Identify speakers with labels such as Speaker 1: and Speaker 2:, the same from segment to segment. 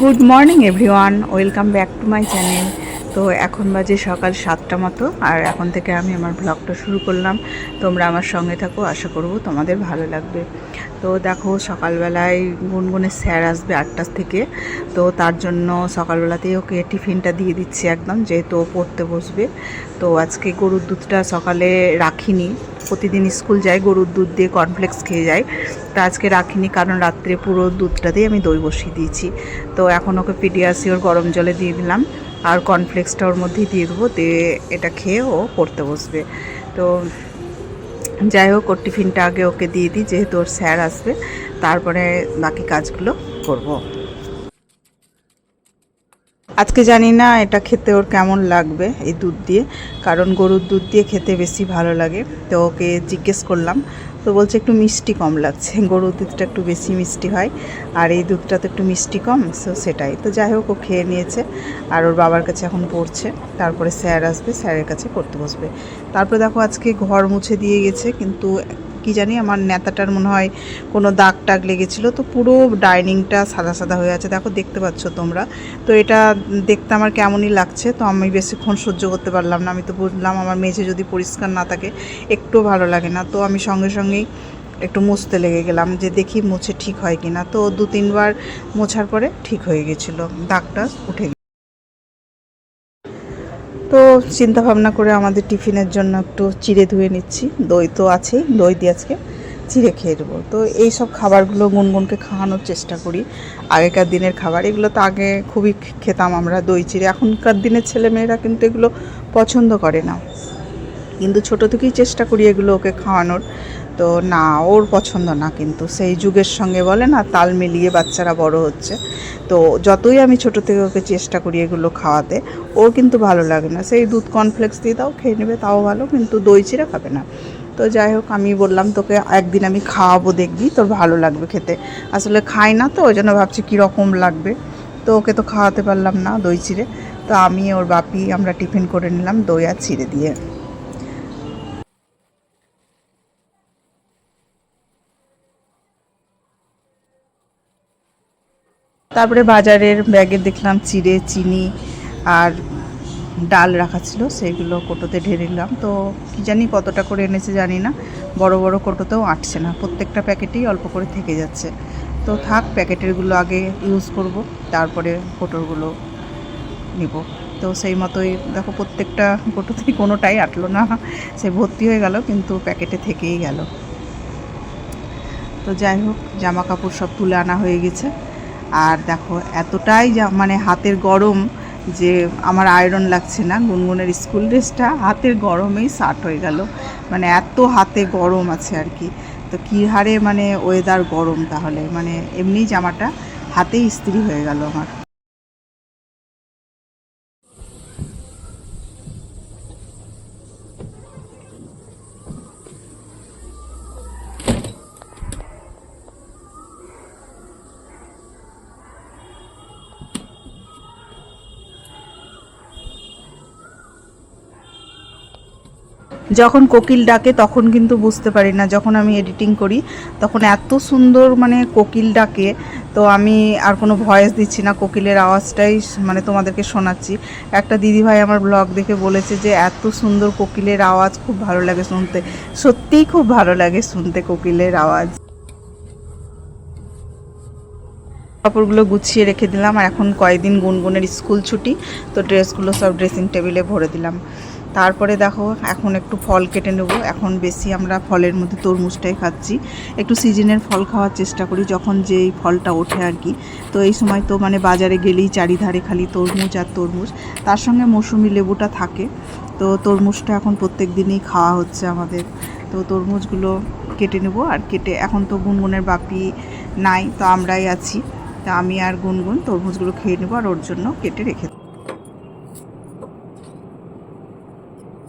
Speaker 1: Good morning everyone welcome back to my channel তো এখন বাজে সকাল সাতটা মতো, আর এখন থেকে আমি আমার ব্লগটা শুরু করলাম। তোমরা আমার সঙ্গে থাকো, আশা করব তোমাদের ভালো লাগবে। তো দেখো, সকালবেলায় গুনগুনের স্যার আসবে আটটার থেকে। তো তার জন্য সকালবেলাতেই ওকে টিফিনটা দিয়ে দিচ্ছি একদম, যেহেতু পড়তে বসবে। তো আজকে গরুর দুধটা সকালে রাখিনি। প্রতিদিন স্কুল যায়, গরুর দুধ দিয়ে কর্নফ্লেক্স খেয়ে যায়। তা আজকে রাখিনি, কারণ রাত্রে পুরো দুধটা দুধটাতেই আমি দই বসিয়ে দিয়েছি তো এখন ওকে পিডিয়াসিওর গরম জলে দিয়ে দিলাম, আর কর্নফ্লেক্সটা ওর মধ্যেই দিয়ে দেবো, দিয়ে এটা খেয়ে ও পড়তে বসবে তো যাই হোক, ওর টিফিনটা আগে ওকে দিয়ে দিই, যেহেতু ওর স্যার আসবে, তারপরে বাকি কাজগুলো করব। আজকে জানি না এটা খেতে ওর কেমন লাগবে এই দুধ দিয়ে, কারণ গরুর দুধ দিয়ে খেতে বেশি ভালো লাগে। তো ওকে জিজ্ঞেস করলাম, তো বলছে একটু মিষ্টি কম লাগছে, গরুর দুধটা একটু বেশি মিষ্টি হয়, আর এই দুধটা তো একটু মিষ্টি কম সো সেটাই। তো যাই হোক, ও খেয়ে নিয়েছে, আর ওর বাবার কাছে এখন পড়ছে, তারপরে স্যার আসবে, স্যারের কাছে করতে বসবে। তারপরে দেখো আজকে ঘর মুছে দিয়ে গেছে, কিন্তু কি জানি, আমার নেতাটার মনে হয় কোনো দাগ টাগ লেগেছিলো। তো পুরো ডাইনিংটা সাদা সাদা হয়ে আছে। দেখো, দেখতে পাচ্ছ তোমরা। তো এটা দেখতে আমার কেমনই লাগছে। তো আমি বেশিক্ষণ সহ্য করতে পারলাম না। আমি তো বুঝলাম আমার মেঝে যদি পরিষ্কার না থাকে একটু ভালো লাগে না। তো আমি সঙ্গে সঙ্গেই একটু মুছতে লেগে গেলাম যে দেখি মুছে ঠিক হয় কি না তো দু তিনবার মোছার পরে ঠিক হয়ে গেছিল। দাগটা উঠে তো চিন্তা ভাবনা করে আমাদের টিফিনের জন্য একটু চিড়ে ধুয়ে নিচ্ছি। দই তো আছেই, দই দিয়ে আজকে চিড়ে খেয়ে দেবো তো এই সব খাবারগুলো গুনগুনকে খাওয়ানোর চেষ্টা করি। আগেকার দিনের খাবার, এগুলো তো আগে খুবই খেতাম আমরা, দই, চিড়ে। এখনকার দিনের ছেলেমেয়েরা কিন্তু এগুলো পছন্দ করে না। কিন্তু ছোট থেকেই চেষ্টা করি এগুলো ওকে খাওয়ানোর। তো না, ওর পছন্দ না কিন্তু। সেই যুগের সঙ্গে বলে না, তাল মিলিয়ে বাচ্চারা বড় হচ্ছে। তো যতই আমি ছোট থেকে ওকে চেষ্টা করি এগুলো খাওয়াতে ওর কিন্তু ভালো লাগে না। সেই দুধ কর্নফ্লেক্স দিয়ে দাও খেয়ে নেবে, তাও ভালো, কিন্তু দই চিড়ে খাবে না। তো যাই হোক, আমি বললাম, তোকে একদিন আমি খাওয়াবো, দেখবি, তোর ভালো লাগবে খেতে। আসলে খাই না তো, ওই জন্য ভাবছি কীরকম লাগবে। তো ওকে তো খাওয়াতে পারলাম না দই চিড়ে। তো আমি, ওর বাপি, আমরা টিফিন করে নিলাম দই আর চিড়ে দিয়ে। তারপরে বাজারের ব্যাগে দেখলাম চিড়ে, চিনি আর ডাল রাখা ছিল, সেগুলো কোটোতে ঢেলে নিলাম। তো কী জানি কতটা করে এনেছে জানি না, বড় বড় কোটোতেও আটছে না। প্রত্যেকটা প্যাকেটেই অল্প করে থেকে যাচ্ছে। তো থাক, প্যাকেটেরগুলো আগে ইউজ করব, তারপরে কোটোরগুলো নিব। তো সেই মতোই, দেখো প্রত্যেকটা কোটোতেই কোনোটাই আটলো না, সে ভর্তি হয়ে গেল, কিন্তু প্যাকেটে থেকেই গেল। তো যাই হোক, জামা কাপড় সব তুলে আনা হয়ে গেছে। আর দেখো, এতটাই মানে হাতের গরম যে আমার আয়রন লাগছে না, গুনগুনের স্কুল ড্রেসটা হাতের গরমেই শার্ট হয়ে গেল। মানে এত হাতে গরম আছে আর কি। তো কী হারে মানে ওয়েদার গরম তাহলে? মানে এমনি জামাটা হাতেই ইস্ত্রি হয়ে গেল আমার। যখন কোকিল ডাকে, তখন কিন্তু বুঝতে পারি না, যখন আমি এডিটিং করি, তখন এত সুন্দর মানে কোকিল ডাকে, তো আমি আর কোনো ভয়েস দিচ্ছি না, কোকিলের আওয়াজটাই মানে তোমাদেরকে শোনাচ্ছি। একটা দিদিভাই আমার ব্লগ দেখে বলেছে যে, এত সুন্দর কোকিলের আওয়াজ, খুব ভালো লাগে শুনতে। সত্যিই খুব ভালো লাগে শুনতে কোকিলের আওয়াজ। কাপড়গুলো গুছিয়ে রেখে দিলাম, আর এখন কয়েকদিন গুনগুনের স্কুল ছুটি, তো ড্রেসগুলো সব ড্রেসিং টেবিলে ভরে দিলাম। তারপরে দেখো, এখন একটু ফল কেটে নেব। এখন বেশি আমরা ফলের মধ্যে তরমুজটাই খাচ্ছি। একটু সিজনের ফল খাওয়ার চেষ্টা করি, যখন যেই ফলটা ওঠে আর কি। তো এই সময় তো মানে বাজারে গেলেই চারিধারে খালি তরমুজ আর তরমুজ। তার সঙ্গে মৌসুমি লেবুটা থাকে। তো তরমুজটা এখন প্রত্যেক দিনই খাওয়া হচ্ছে আমাদের। তো তরমুজগুলো কেটে নেব আর কেটে, এখন তো গুনগুনের বাপি নাই, তো আমরাই আছি। তা আমি আর গুনগুন তরমুজগুলো খেয়ে নেব আর ওর জন্য কেটে রেখে দেবো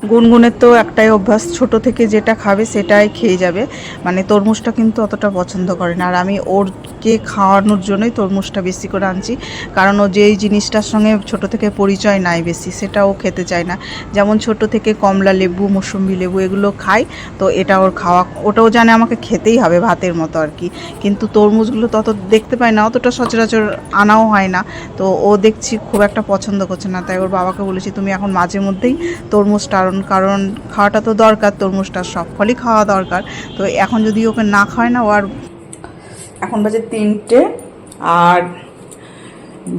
Speaker 1: গুনগুনের তো একটাই অভ্যাস, ছোট থেকে যেটা খাবে সেটাই খেয়ে যাবে। মানে তরমুজটা কিন্তু অতটা পছন্দ করে না। আর আমি ওরকে খাওয়ানোর জন্যই তরমুজটা বেশি করে আনছি। কারণ ও যেই জিনিসটার সঙ্গে ছোট থেকে পরিচয় নাই বেশি, সেটা ও খেতে চায় না। যেমন ছোট থেকে কমলা লেবু, মৌসুম্বি লেবু এগুলো খায়, তো এটা ওর খাওয়া, ওটাও জানে আমাকে খেতেই হবে ভাতের মতো আর কি। কিন্তু তরমুজগুলো তত দেখতে পায় না, অতটা সচরাচর আনাও হয় না। তো ও দেখছি খুব একটা পছন্দ করছে না। তাই ওর বাবাকে বলেছি, তুমি এখন মাঝে মধ্যেই তরমুজটা কারণ কারণ খাওয়াটা তো দরকার, তরমুজটা সব ফলই খাওয়া দরকার। তো এখন যদি ওকে না খায় না, ও আর এখন বাজে তিনটে, আর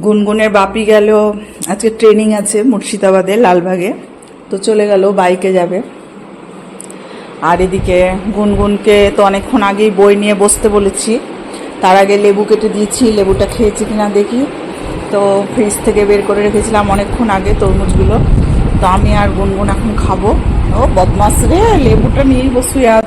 Speaker 1: গুনগুনের বাপি গেল, আজকে ট্রেনিং আছে মুর্শিদাবাদে, লালবাগে। তো চলে গেল বাইকে যাবে। আর এদিকে গুনগুনকে তো অনেকক্ষণ আগেই বই নিয়ে বসতে বলেছি। তার আগে লেবু কেটে দিয়েছি, লেবুটা খেয়েছি কিনা দেখি। তো ফ্রিজ থেকে বের করে রেখেছিলাম অনেকক্ষণ আগে তরমুজগুলো। তো আমি আর গুনগুন এখন খাব। ও বদমাস রে লেবুটা নিয়েই বসুই আর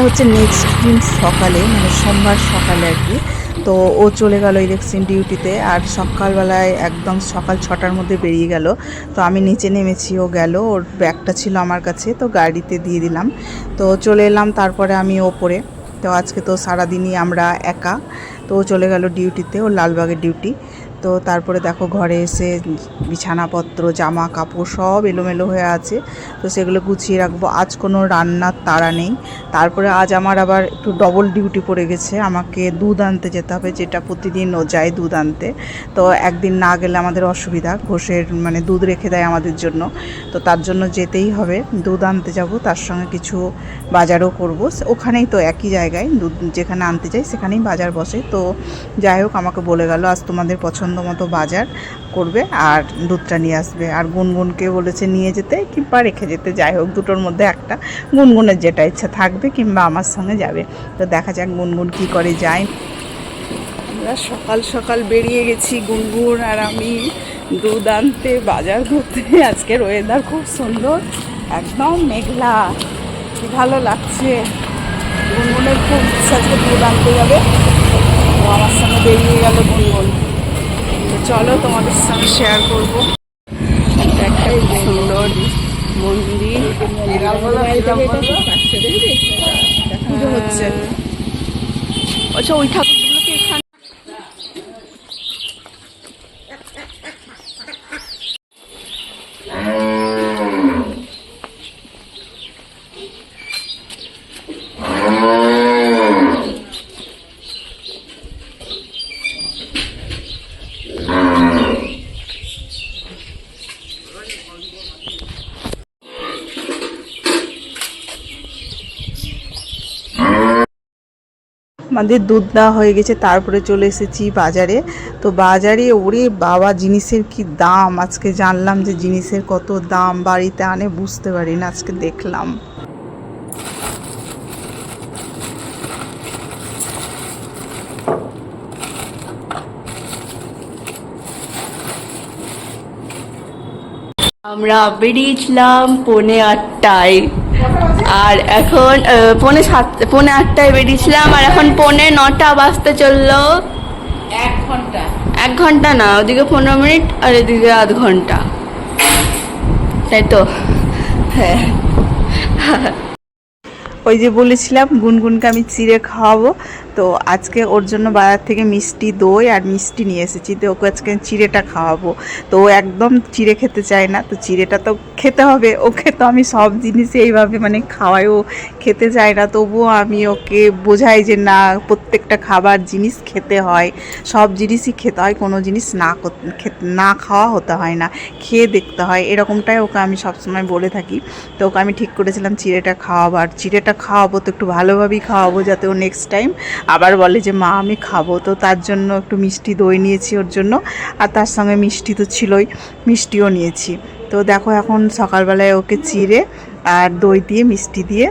Speaker 1: এটা হচ্ছে নেক্সট দিন সকালে মানে সোমবার সকালে আর কি। তো ও চলে গেল ইলেকশন ডিউটিতে আর সকালবেলায় একদম সকাল ছটার মধ্যে বেরিয়ে গেল। তো আমি নিচে নেমেছি, ও গেল, ওর ব্যাগটা ছিল আমার কাছে, তো গাড়িতে দিয়ে দিলাম। তো চলে এলাম তারপরে আমি ওপরে। তো আজকে তো সারাদিনই আমরা একা। তো ও চলে গেল ডিউটিতে ও লালবাগের ডিউটি তো তারপরে দেখো ঘরে এসে বিছানাপত্র জামা কাপড় সব এলোমেলো হয়ে আছে। তো সেগুলো গুছিয়ে রাখব। আজ কোনো রান্নার তাড়া নেই। তারপরে আজ আমার আবার একটু ডবল ডিউটি পড়ে গেছে। আমাকে দুধ আনতে যেতে হবে, যেটা প্রতিদিন ও যায় দুধ আনতে। তো একদিন না গেলে আমাদের অসুবিধা। ঘোষের মানে দুধ রেখে দেয় আমাদের জন্য। তো তার জন্য যেতেই হবে। দুধ আনতে যাব, তার সঙ্গে কিছু বাজারও করব। ওখানেই তো একই জায়গায় দুধ যেখানে আনতে যাই, সেখানেই বাজার বসে। তো যাই হোক, আমাকে বলে গেল, আজ তোমাদের পছন্দ মতো বাজার করবে আর দুধটা নিয়ে আসবে। আর গুনগুনকে বলেছে নিয়ে যেতে কিংবা রেখে যেতে। যাই হোক, দুটোর মধ্যে একটা গুনগুনের যেটা ইচ্ছা থাকবে কিংবা আমার সঙ্গে যাবে। তো দেখা যাক গুনগুন কী করে যায়। আমরা সকাল সকাল বেরিয়ে গেছি গুনগুন আর আমি দুধ আনতে, বাজার করতে। আজকের ওয়েদার খুব সুন্দর, একদম মেঘলা। ভালো লাগছে। গুনগুনের খুব ইচ্ছা আজকে দুধ আনতে যাবে। আমার সঙ্গে বেরিয়ে গেল গুনগুন। চলো তোমাদের সঙ্গে শেয়ার করব। একটাই সুন্দর মন্দির। পুজো হচ্ছে। আচ্ছা ওই ঠাকুর কি এখানে আমাদের দুধ দেওয়া হয়ে গেছে, তারপরে চলে এসেছি বাজারে। তো বাজারে ওরে বাবা, জিনিসের কি দাম? আজকে জানলাম যে জিনিসের কত দাম, বাড়িতে আনে, বুঝতে পারি না, আজকে দেখলাম।
Speaker 2: আমরা বেরিয়েছিলাম পৌনে আটটায়। আর এখন পনে সাত পৌনে আটটায় বেরিয়েছিলাম আর এখন পৌনে নটা বাজতে চলল।
Speaker 1: এক ঘণ্টা।
Speaker 2: এক ঘণ্টা না ওদিকে পনেরো মিনিট আর এদিকে আধ ঘণ্টা। তাই তো। হ্যাঁ।
Speaker 1: ওই যে বলেছিলাম গুনগুনকে আমি চিড়ে খাওয়াবো। তো আজকে ওর জন্য বাজার থেকে মিষ্টি দই আর মিষ্টি নিয়ে এসেছি। তো ওকে আজকে চিড়েটা খাওয়াবো। তো ও একদম চিড়ে খেতে চায় না। তো চিড়েটা তো খেতে হবে। ওকে তো আমি সব জিনিসই এইভাবে মানে খাওয়াই। ও খেতে চায় না। তবুও আমি ওকে বোঝাই যে না, প্রত্যেকটা খাবার জিনিস খেতে হয়। সব জিনিসই খেতে হয়। কোনো জিনিস না না খাওয়া হতে হয় না। খেয়ে দেখতে হয়। এরকমটাই ওকে আমি সবসময় বলে থাকি। তো ওকে আমি ঠিক করেছিলাম চিড়েটা খাওয়াবার। চিড়েটা খাওয়াবো তো একটু ভালোভাবেই খাওয়াবো যাতে ও নেক্সট টাইম আবার বলে যে, মা, আমি খাব। তো তার জন্য একটু মিষ্টি দই নিয়েছি ওর জন্য। আর তার সঙ্গে মিষ্টি তো ছিলই, মিষ্টিও নিয়েছি। তো দেখো এখন সকালবেলায় ওকে চিড়ে আর দই দিয়ে, মিষ্টি দিয়ে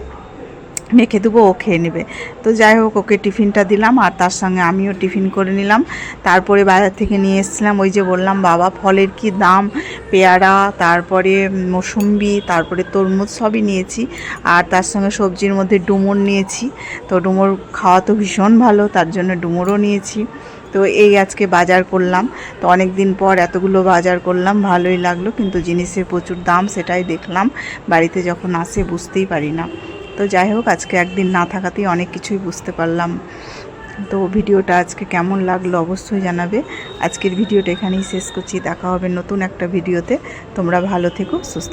Speaker 1: মেখে দেবো, ও খেয়ে নেবে। তো যাই হোক, ওকে টিফিনটা দিলাম আর তার সঙ্গে আমিও টিফিন করে নিলাম। তারপরে বাজার থেকে নিয়ে এসেছিলাম, ওই যে বললাম, বাবা, ফলের কি দাম? পেয়ারা, তারপরে মৌসুম্বি, তারপরে তরমুজ সবই নিয়েছি। আর তার সঙ্গে সবজির মধ্যে ডুমুর নিয়েছি। তো ডুমুর খাওয়া তো ভীষণ ভালো, তার জন্য ডুমুরও নিয়েছি। তো এই আজকে বাজার করলাম। তো অনেক দিন পর এতগুলো বাজার করলাম, ভালোই লাগল। কিন্তু জিনিসের প্রচুর দাম, সেটাই দেখলাম। বাড়িতে যখন আসে, বুঝতেই পারি না। তো যাই হোক, আজকে একদিন না থাকাতেই অনেক কিছুই বুঝতে পারলাম। তো ভিডিওটা আজকে কেমন লাগল অবশ্যই জানাবে। আজকের ভিডিওটা এখানেই শেষ করছি। দেখা হবে নতুন একটা ভিডিওতে। তোমরা ভালো থেকো, সুস্থ